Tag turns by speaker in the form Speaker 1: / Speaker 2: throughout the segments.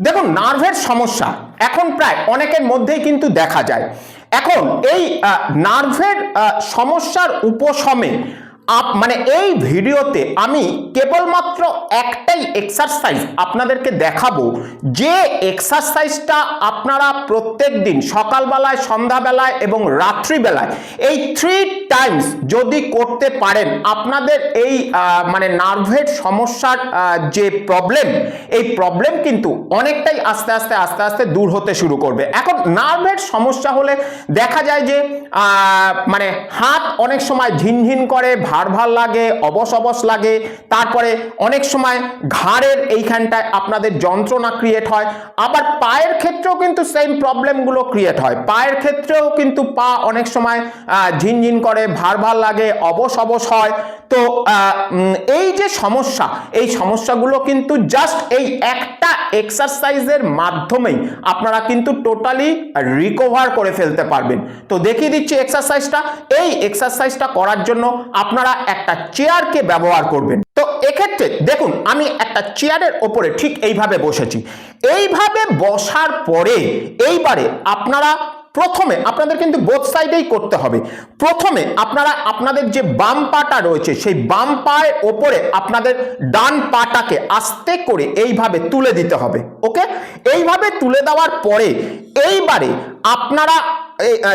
Speaker 1: দেখুন নার্ভের সমস্যা এখন প্রায় অনেকের মধ্যেই কিন্তু দেখা যায়। এখন এই নার্ভের সমস্যার উপশমে আপ- মানে এই ভিডিওতে আমি কেবলমাত্র একটাই এক্সারসাইজ আপনাদেরকে দেখাবো। যে এক্সারসাইজটা আপনারা প্রত্যেক দিন সকালবেলায়, সন্ধ্যাবেলায় এবং রাত্রিবেলায় এই থ্রি টাইমস যদি করতে পারেন, আপনাদের এই মানে নার্ভের সমস্যার যে প্রবলেম এই প্রবলেম কিন্তু অনেকটাই আস্তে আস্তে আস্তে আস্তে দূর হতে শুরু করবে। এখন নার্ভের সমস্যা হলে দেখা যায় যে মানে হাত অনেক সময় ঝিনঝিন করে ভার লাগে অবস অবস লাগে। তারপরে অনেক সময় ঘাড়ের এইখানটায় আপনাদের যন্ত্রণা ক্রিয়েট হয়। আবার পায়ের ক্ষেত্রেও কিন্তু সেম প্রবলেমগুলো ক্রিয়েট হয়। পায়ের ক্ষেত্রেও কিন্তু পা অনেক সময় ঝিনঝিন করে ভার ভার লাগে অবস অবস হয়। তো এই যে সমস্যা, এই সমস্যাগুলো কিন্তু জাস্ট এই একটা এক্সারসাইজের মাধ্যমেই আপনারা কিন্তু টোটালি রিকভার করে ফেলতে পারবেন। তো দেখিয়ে দিচ্ছি এক্সারসাইজটা এই এক্সারসাইজটা করার জন্য আপনারা একটা চেয়ারকে ব্যবহার করবেন। তো এক্ষেত্রে দেখুন, আমি একটা চেয়ারের ওপরে ঠিক এইভাবে বসেছি। এইভাবে বসার পরে এইবারে আপনারা প্রথমে, আপনাদের কিন্তু বোথ সাইডেই করতে হবে। প্রথমে আপনারা, আপনাদের যে বাম পাটা রয়েছে, সেই বাম পায়ের ওপরে আপনাদের ডান পাটাকে আস্তে করে এইভাবে তুলে দিতে হবে। ওকে? এইভাবে তুলে দেওয়ার পরে এইবারে আপনারা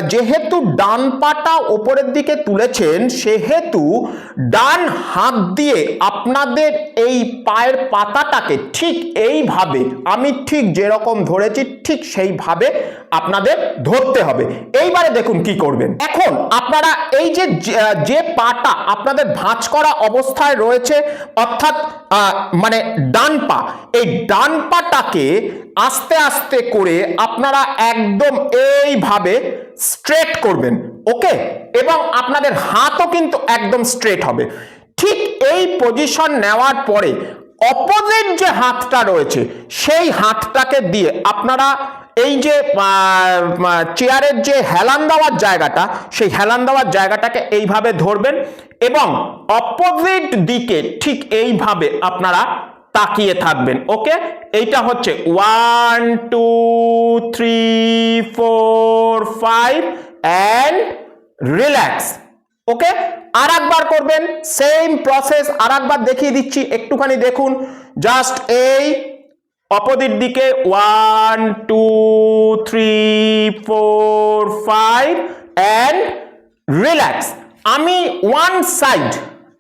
Speaker 1: যেহেতু ডান পাটা ওপরের দিকে তুলেছেন সেহেতু ডান হাত দিয়ে আপনাদের এই পায়ের পাতাটাকে ঠিক এইভাবে, আমি ঠিক যেরকম ধরেছি, ঠিক সেইভাবে আপনাদের ধরতে হবে। এইবারে দেখুন কি করবেন। এখন আপনারা এই যে যে- পাটা আপনাদের ভাঁজ করা অবস্থায় রয়েছে, অর্থাৎ মানে ডান পা, এই ডান পাটাকে আস্তে আস্তে করে আপনারা একদম এইভাবে স্ট্রেট করবেন, ওকে? এবং আপনাদের হাতও কিন্তু একদম স্ট্রেট হবে। এই পজিশন নেওয়ার পরে অপোজিট যে হাতটা রয়েছে, সেই হাতটাকে দিয়ে আপনারা এই যে চেয়ারের যে হেলান দেওয়ার জায়গাটা, সেই হেলান দেওয়ার জায়গাটাকে এইভাবে ধরবেন এবং অপোজিট দিকে ঠিক এইভাবে আপনারা তাকিয়ে থাকবেন ওকে এইটা হচ্ছে one two three four five and relax okay আর একবার করবেন সেম প্রসেস আর একবার দেখিয়ে দিচ্ছি, একটুখানি দেখুন জাস্ট এই অপোজিট দিকে one two three four five and relax আমি ওয়ান সাইড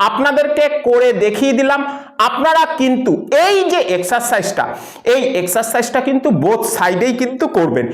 Speaker 1: আপনাদেরকে করে দেখিয়ে দিলাম, আপনারা কিন্তু এই যে এক্সারসাইজটা এই এক্সারসাইজটা কিন্তু বোথ সাইডেই কিন্তু করবেন।